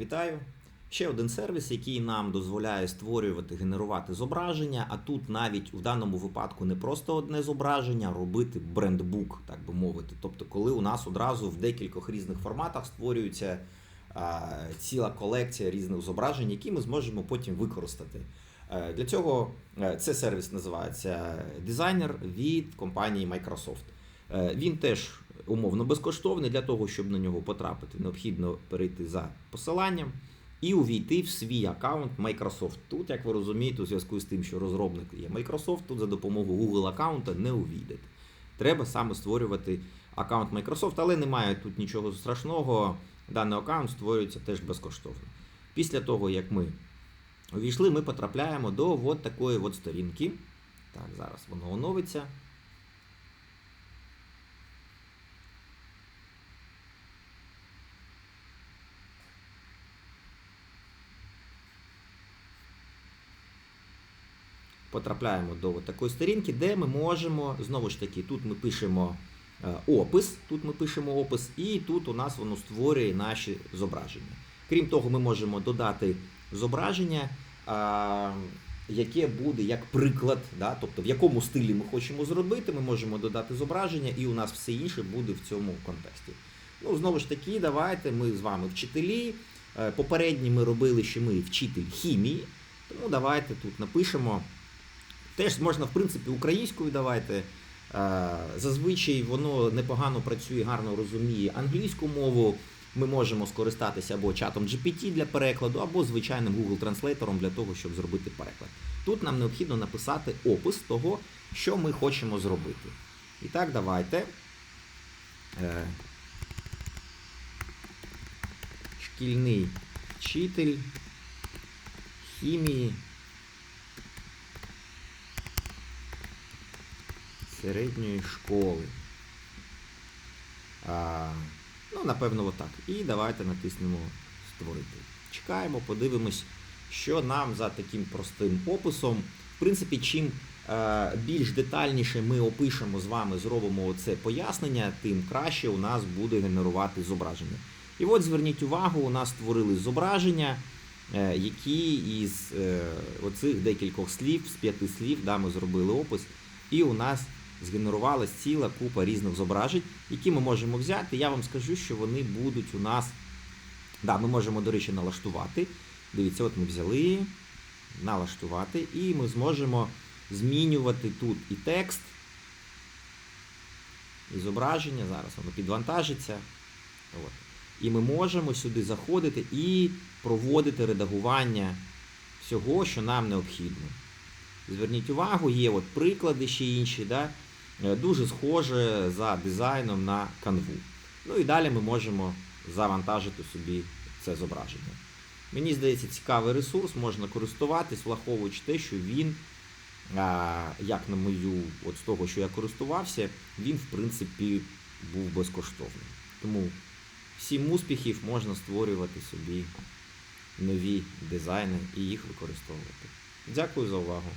Вітаю! Ще один сервіс, який нам дозволяє створювати, генерувати зображення. А тут навіть у даному випадку не просто одне зображення, робити брендбук, так би мовити. Тобто, коли у нас одразу в декількох різних форматах створюється а, ціла колекція різних зображень, які ми зможемо потім використати. Е, Для цього е, це сервіс називається дизайнер від компанії Microsoft. Е, Він теж умовно безкоштовний. Для того, щоб на нього потрапити, необхідно перейти за посиланням і увійти в свій аккаунт Microsoft. Тут, як ви розумієте, у зв'язку з тим, що розробник є Microsoft, тут за допомогою Google аккаунта не увійдете. Треба саме створювати аккаунт Microsoft, але немає тут нічого страшного. Даний аккаунт створюється теж безкоштовно. Після того, як ми увійшли, ми потрапляємо до от такої от сторінки. Так, зараз воно оновиться. Потрапляємо до такої сторінки, де ми можемо, знову ж таки, тут ми пишемо е, опис, тут ми пишемо опис, і тут у нас воно створює наші зображення. Крім того, ми можемо додати зображення, яке буде як приклад, да? тобто в якому стилі ми хочемо зробити, ми можемо додати зображення, і у нас все інше буде в цьому контексті. Ну, знову ж таки, давайте ми з вами вчителі. Е, Попередні ми робили, що ми вчитель хімії, тому давайте тут напишемо. Теж можна, в принципі, українською давайте. Е, Зазвичай воно непогано працює, гарно розуміє англійську мову. Ми можемо скористатися або чатом GPT для перекладу, або звичайним Google Транслейтором для того, щоб зробити переклад. Тут нам необхідно написати опис того, що ми хочемо зробити. І так, давайте. Е, Шкільний вчитель хімії середньої школи. А, ну, напевно, отак. І давайте натиснемо Створити. Чекаємо, подивимось, що нам за таким простим описом. В принципі, чим е, більш детальніше ми опишемо з вами, зробимо це пояснення, тим краще у нас буде генерувати зображення. І от зверніть увагу, у нас створили зображення, е, які із е, оцих декількох слів, з п'яти слів, да, ми зробили опис, і у нас згенерувалась ціла купа різних зображень, які ми можемо взяти. Я вам скажу, що вони будуть у нас. Да, ми можемо, до речі, налаштувати. Дивіться, от ми взяли, налаштувати, і ми зможемо змінювати тут і текст, і зображення. Зараз воно підвантажиться. От. І ми можемо сюди заходити і проводити редагування всього, що нам необхідно. Зверніть увагу, є от приклади ще інші, да? е, дуже схоже за дизайном на канву. Ну і далі ми можемо завантажити собі це зображення. Мені здається, цікавий ресурс, можна користуватись, враховуючи те, що він, як на мою, от з того, що я користувався, він, в принципі, був безкоштовним. Тому всім успіхів можна створювати собі нові дизайни і їх використовувати. Дякую за увагу.